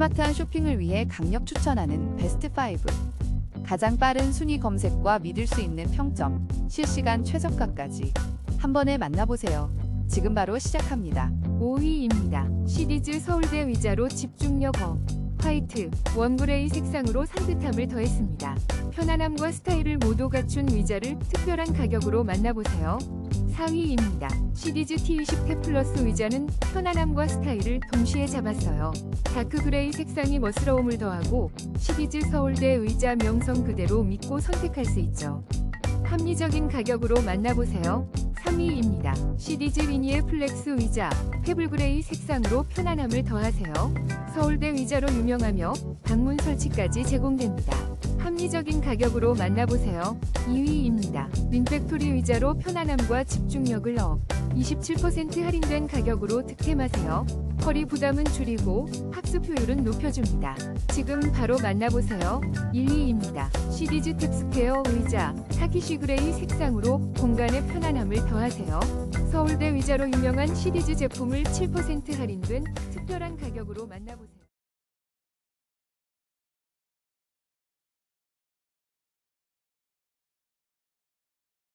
스마트한 쇼핑을 위해 강력 추천하는 베스트 5. 가장 빠른 순위 검색과 믿을 수 있는 평점, 실시간 최저가까지 한 번에 만나보세요. 지금 바로 시작합니다. 5위입니다. 시리즈 서울대 의자로 집중력 업. 화이트, 원그레이 색상으로 산뜻함을 더했습니다. 편안함과 스타일을 모두 갖춘 의자를 특별한 가격으로 만나보세요. 4위입니다. 시리즈 T20 탭 플러스 의자는 편안함과 스타일을 동시에 잡았어요. 다크 그레이 색상이 멋스러움을 더하고 시리즈 서울대 의자 명성 그대로 믿고 선택할 수 있죠. 합리적인 가격으로 만나보세요. 3위입니다. 시리즈 리니의 플렉스 의자, 페블 그레이 색상으로 편안함을 더하세요. 서울대 의자로 유명하며 방문 설치까지 제공됩니다. 합리적인 가격으로 만나보세요. 2위입니다. 윈팩토리 의자로 편안함과 집중력을 업. 27% 할인된 가격으로 득템하세요. 허리 부담은 줄이고 학습 효율은 높여줍니다. 지금 바로 만나보세요. 1위입니다. 시리즈 탭스퀘어 의자, 타키시 그레이 색상으로 공간의 편안함을 더하세요. 서울대 의자로 유명한 시리즈 제품을 7% 할인된 특별한 가격으로 만나보세요.